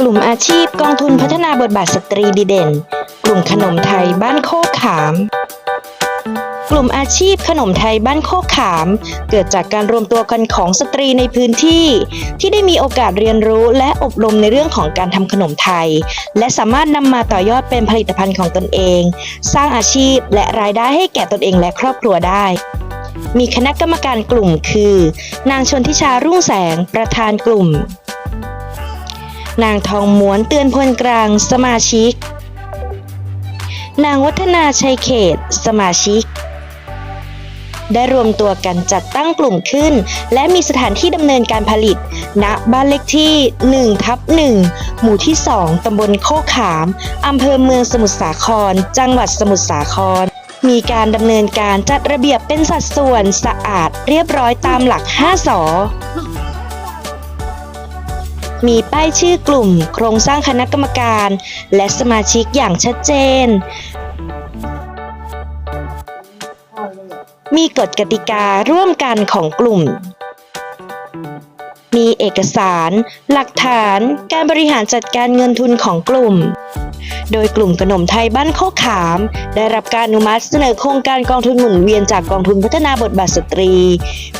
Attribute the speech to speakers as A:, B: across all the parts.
A: กลุ่มอาชีพกองทุนพัฒนาบทบาทสตรีดีเด่น กลุ่มขนมไทยบ้านโคกขาม กลุ่มอาชีพขนมไทยบ้านโคกขาม เกิดจากการรวมตัวกันของสตรีในพื้นที่ ที่ได้มีโอกาสเรียนรู้และอบรมในเรื่องของการทำขนมไทย และสามารถนำมาต่อยอดเป็นผลิตภัณฑ์ของตนเอง สร้างอาชีพและรายได้ให้แก่ตนเองและครอบครัวได้ มีคณะกรรมการกลุ่มคือ นางชนทิชารุ่งแสงประธานกลุ่ม นางทองม้วนเตือนพลกลางสมาชิก นางวัฒนาชัยเขต สมาชิก ได้รวมตัวกันจัดตั้งกลุ่มขึ้น และมีสถานที่ดำเนินการผลิต ณ บ้านเลขที่ 1 ทับ 1 หมู่ที่ 2 ตำบลโคขาม อำเภอเมืองสมุทรสาคร จังหวัดสมุทรสาคร มีการดำเนินการจัดระเบียบเป็นสัดส่วนสะอาดเรียบร้อยตามหลัก 5 สอมีป้ายชื่อกลุ่ม โครงสร้างคณะกรรมการ และสมาชิกอย่างชัดเจน มีกฎกติการ่วมกันของกลุ่ม มีเอกสาร หลักฐาน การบริหารจัดการเงินทุนของกลุ่ม โดยกลุ่มขนมไทยบ้านโคกขาม ได้รับการอนุมัติเสนอโครงการกองทุนหมุนเวียนจากกองทุนพัฒนาบทบาทสตรี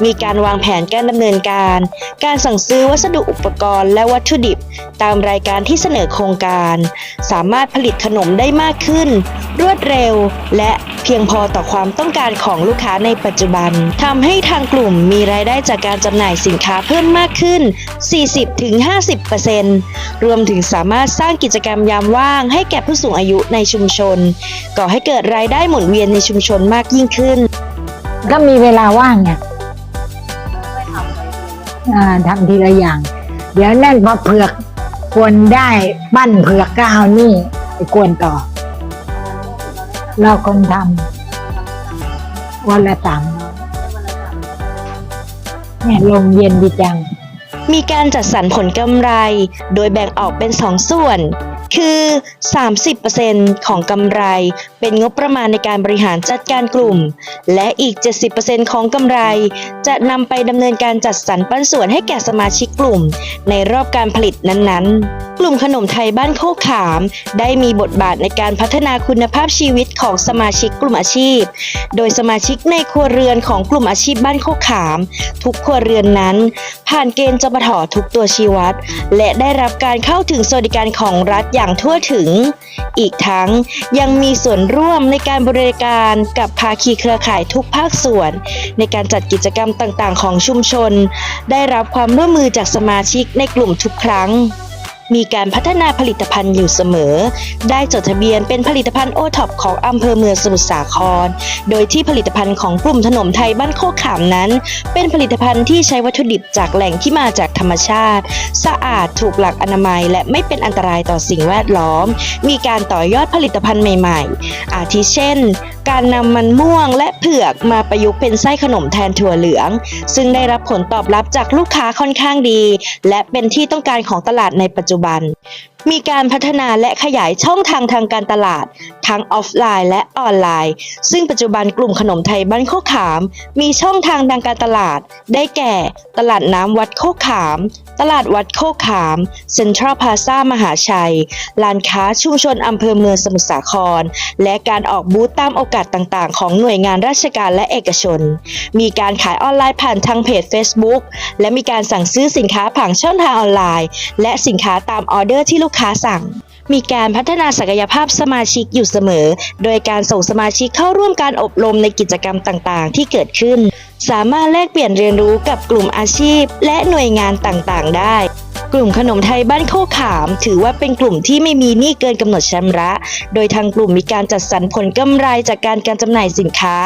A: มีการวางแผนการดำเนินการ การสั่งซื้อวัสดุอุปกรณ์และวัตถุดิบ ตามรายการที่เสนอโครงการ สามารถผลิตขนมได้มากขึ้น รวดเร็ว และเพียงพอต่อความต้องการของลูกค้าในปัจจุบันทำให้ทางกลุ่มมีรายได้จากการจำหน่ายสินค้าเพิ่มมากขึ้น 40-50%รวมถึงสามารถสร้างกิจกรรมยามว่าง ให้แก่ผู้สูงอายุในชุมชน ก่อให้เกิดรายได้หมุนเวียนในชุมชนมากยิ่งขึ้น
B: ก็มีเวลาว่างไงอ่าทำทีละอย่าง เดี๋ยวนั่นพอเผือก ควรได้ปั้นเผือกก็เอานี่ไปกวนต่อ เราคนทำวันละสามเนี่ยลมเย็นดีจัง
A: มีการจัดสรรผลกำไร โดยแบ่งออกเป็นสองส่วน คือ 30%ของกำไร เป็นงบประมาณในการบริหารจัดการกลุ่ม และอีก 70%ของกำไร จะนำไปดำเนินการจัดสรรปันส่วนให้แก่สมาชิกกลุ่ม ในรอบการผลิตนั้นๆ กลุ่มขนมไทยบ้านโคกขาม ได้มีบทบาทในการพัฒนาคุณภาพชีวิตของสมาชิกกลุ่มอาชีพ โดยสมาชิกในครัวเรือนของกลุ่มอาชีพบ้านโคกขาม ทุกครัวเรือนนั้น ผ่านเกณฑ์จปททุกตัวชีวัดและได้รับการเข้าถึงสวัสดิการของรัฐอย่างางทั่วถึง อีกทั้งยังมีส่วนร่วมในการบริการกับภาคีเครือข่ายทุกภาคส่วน ในการจัดกิจกรรมต่างๆ ของชุมชน ได้รับความร่วมมือจากสมาชิกในกลุ่มทุกครั้ง มีการพัฒนาผลิตภัณฑ์อยู่เสมอ ได้จดทะเบียนเป็นผลิตภัณฑ์โอท็อปของอำเภอเมืองสมุทรสาคร โดยที่ผลิตภัณฑ์ของกลุ่มขนมไทยบ้านโคกขามนั้น เป็นผลิตภัณฑ์ที่ใช้วัตถุดิบจากแหล่งที่มาจากธรรมชาติ สะอาดถูกหลักอนามัย และไม่เป็นอันตรายต่อสิ่งแวดล้อม มีการต่อยอดผลิตภัณฑ์ใหม่ ๆ อาทิเช่น การนำมันม่วงและเผือกมาประยุกต์เป็นไส้ขนมแทนถั่วเหลือง ซึ่งได้รับผลตอบรับจากลูกค้าค่อนข้างดี และเป็นที่ต้องการของตลาดในปัจจุบันบัน มีการพัฒนาและขยายช่องทางทางการตลาด ทั้งออฟไลน์และออนไลน์ ซึ่งปัจจุบันกลุ่มขนมไทยบ้านโคกขาม มีช่องทางทางการตลาด ได้แก่ ตลาดน้ำวัดโคกขาม ตลาดวัดโคกขามเซ็นทรัลพาซามหาชัยลานค้าชุมชนอำเภอเมืองสมุทรสาคร และการออกบูธตามโอกาสต่างๆ ของหน่วยงานราชการและเอกชน มีการขายออนไลน์ผ่านทางเพจ Facebook และมีการสั่งซื้อสินค้าผ่านช่องทางออนไลน์ และสินค้าตามออเดอร์ที่ลูกค้าสั่ง มีการพัฒนาศักยภาพสมาชิกอยู่เสมอ โดยการส่งสมาชิกเข้าร่วมการอบรมในกิจกรรมต่างๆ ที่เกิดขึ้น สามารถแลกเปลี่ยนเรียนรู้กับกลุ่มอาชีพ และหน่วยงานต่างๆ ได้กลุ่มขนมไทยบ้านโคขาม ถือว่าเป็นกลุ่มที่ไม่มีหนี้เกินกำหนดชำระ โดยทางกลุ่มมีการจัดสรรผลกำไรจากการการจำหน่ายสินค้า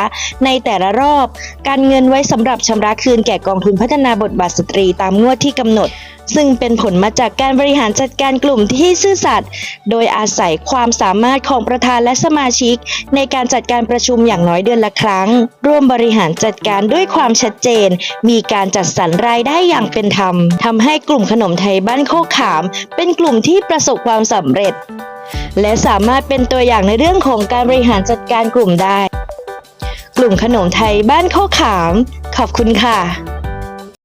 A: ในแต่ละรอบ การเงินไว้สำหรับชำระคืนแก่กองทุนพัฒนาบทบาทสตรีตามงวดที่กำหนด ซึ่งเป็นผลมาจากการบริหารจัดการกลุ่มที่ซื่อสัตย์โดยอาศัยความสามารถของประธานและสมาชิก ในการจัดการประชุมอย่างน้อยเดือนละครั้ง ร่วมบริหารจัดการด้วยความชัดเจน มีการจัดสรรรายได้อย่างเป็นธรรมทำให้กลุ่มขนมไทยบ้านโคกขาม เป็นกลุ่มที่ประสบความสำเร็จ และสามารถเป็นตัวอย่างในเรื่องของการบริหารจัดการกลุ่มได้ กลุ่มขนมไทยบ้านโคกขาม ขอบคุณค่ะ